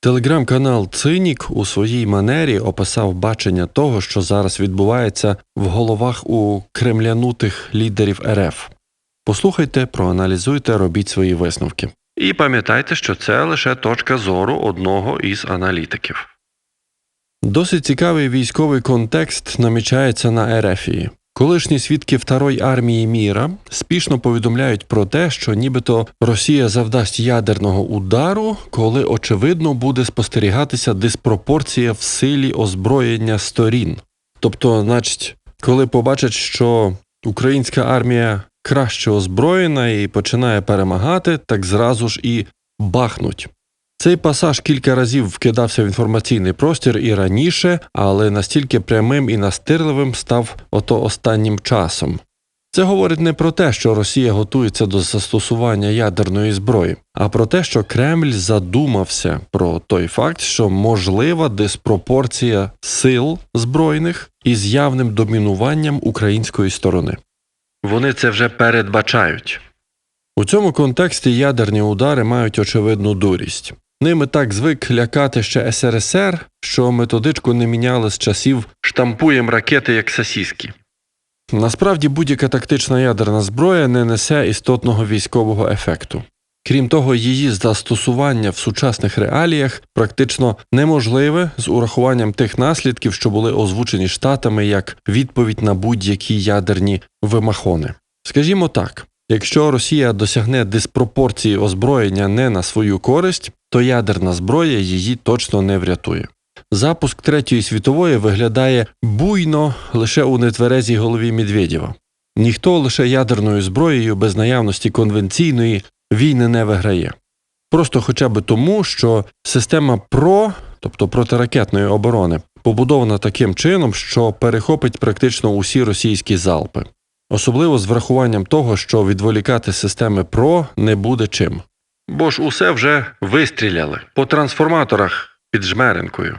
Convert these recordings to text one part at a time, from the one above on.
Телеграм-канал Цинік у своїй манері описав бачення того, що зараз відбувається в головах у кремлянутих лідерів РФ. Послухайте, проаналізуйте, робіть свої висновки. І пам'ятайте, що це лише точка зору одного із аналітиків. Досить цікавий військовий контекст намічається на Ерефії. Колишні свідки Второї армії міра спішно повідомляють про те, що нібито Росія завдасть ядерного удару, коли очевидно буде спостерігатися диспропорція в силі озброєння сторін. Тобто, значить, коли побачать, що українська армія краще озброєна і починає перемагати, так зразу ж і бахнуть. Цей пасаж кілька разів вкидався в інформаційний простір і раніше, але настільки прямим і настирливим став ото останнім часом. Це говорить не про те, що Росія готується до застосування ядерної зброї, а про те, що Кремль задумався про той факт, що можлива диспропорція сил збройних із явним домінуванням української сторони. Вони це вже передбачають. У цьому контексті ядерні удари мають очевидну дурість. Ними так звик лякати ще СРСР, що методичку не міняли з часів штампуєм ракети як сосіски. Насправді будь-яка тактична ядерна зброя не несе істотного військового ефекту. Крім того, її застосування в сучасних реаліях практично неможливе з урахуванням тих наслідків, що були озвучені штатами як відповідь на будь-які ядерні вимахони. Скажімо так, якщо Росія досягне диспропорції озброєння не на свою користь, то ядерна зброя її точно не врятує. Запуск Третьої світової виглядає буйно лише у нетверезій голові Медведєва. Ніхто лише ядерною зброєю без наявності конвенційної війни не виграє. Просто хоча б тому, що система ПРО, тобто протиракетної оборони, побудована таким чином, що перехопить практично усі російські залпи, особливо з врахуванням того, що відволікати системи ПРО не буде чим. Бо ж усе вже вистріляли по трансформаторах під жмеренкою.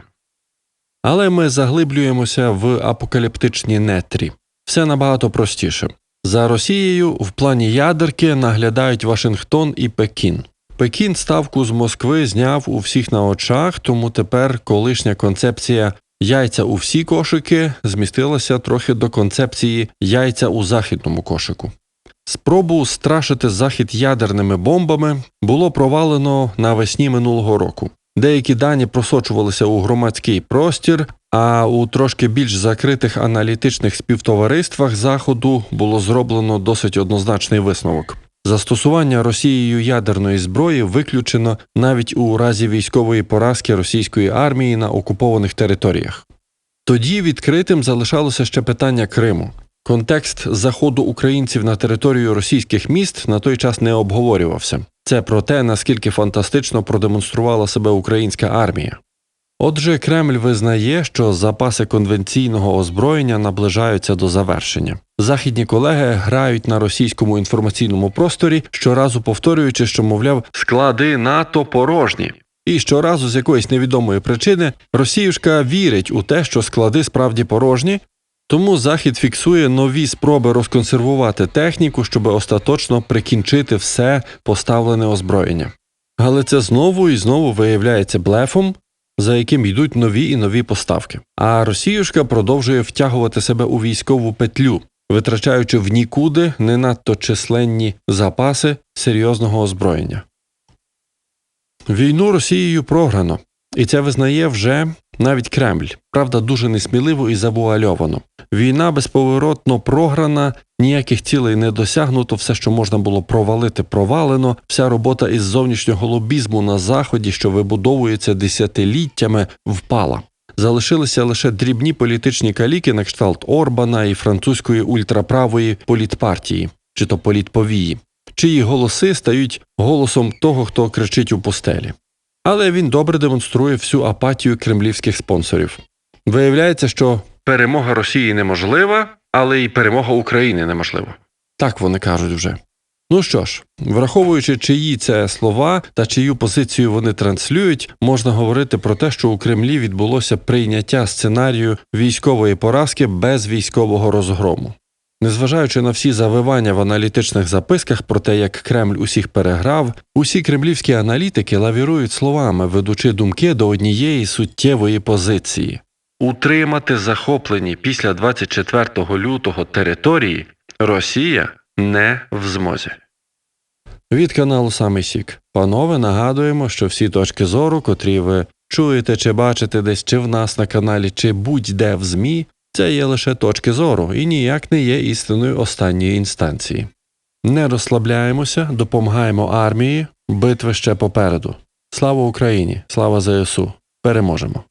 Але ми заглиблюємося в апокаліптичні нетрі. Все набагато простіше. За Росією в плані ядерки наглядають Вашингтон і Пекін. Пекін ставку з Москви зняв у всіх на очах, тому тепер колишня концепція яйця у всі кошики змістилася трохи до концепції яйця у західному кошику. Спробу страшити захід ядерними бомбами було провалено навесні минулого року. Деякі дані просочувалися у громадський простір, а у трошки більш закритих аналітичних співтовариствах Заходу було зроблено досить однозначний висновок. Застосування Росією ядерної зброї виключено навіть у разі військової поразки російської армії на окупованих територіях. Тоді відкритим залишалося ще питання Криму. Контекст заходу українців на територію російських міст на той час не обговорювався. Це про те, наскільки фантастично продемонструвала себе українська армія. Отже, Кремль визнає, що запаси конвенційного озброєння наближаються до завершення. Західні колеги грають на російському інформаційному просторі, щоразу повторюючи, що, мовляв, склади НАТО порожні. І щоразу з якоїсь невідомої причини Росіюшка вірить у те, що склади справді порожні, тому Захід фіксує нові спроби розконсервувати техніку, щоб остаточно прикінчити все поставлене озброєння. Але це знову і знову виявляється блефом, за яким йдуть нові і нові поставки. А Росіюшка продовжує втягувати себе у військову петлю, витрачаючи в нікуди не надто численні запаси серйозного озброєння. Війну Росією програно, і це визнає вже навіть Кремль, правда, дуже несміливо і завуальовано. Війна безповоротно програна, ніяких цілей не досягнуто, все, що можна було провалити, провалено. Вся робота із зовнішнього лобізму на заході, що вибудовується десятиліттями, впала. Залишилися лише дрібні політичні каліки на кшталт Орбана і французької ультраправої політпартії, чи то політповії, чиї голоси стають голосом того, хто кричить у постелі. Але він добре демонструє всю апатію кремлівських спонсорів. Виявляється, що перемога Росії неможлива, але й перемога України неможлива. Так вони кажуть вже. Ну що ж, враховуючи, чиї це слова та чию позицію вони транслюють, можна говорити про те, що у Кремлі відбулося прийняття сценарію військової поразки без військового розгрому. Незважаючи на всі завивання в аналітичних записках про те, як Кремль усіх переграв, усі кремлівські аналітики лавірують словами, ведучи думки до однієї суттєвої позиції утримати захоплені після 24 лютого території Росія не в змозі. Від каналу Самий Сік. Панове, нагадуємо, що всі точки зору, котрі ви чуєте чи бачите десь чи в нас на каналі, чи будь-де в ЗМІ, це є лише точки зору і ніяк не є істиною останньої інстанції. Не розслабляємося, допомагаємо армії, битви ще попереду. Слава Україні! Слава ЗСУ! Переможемо!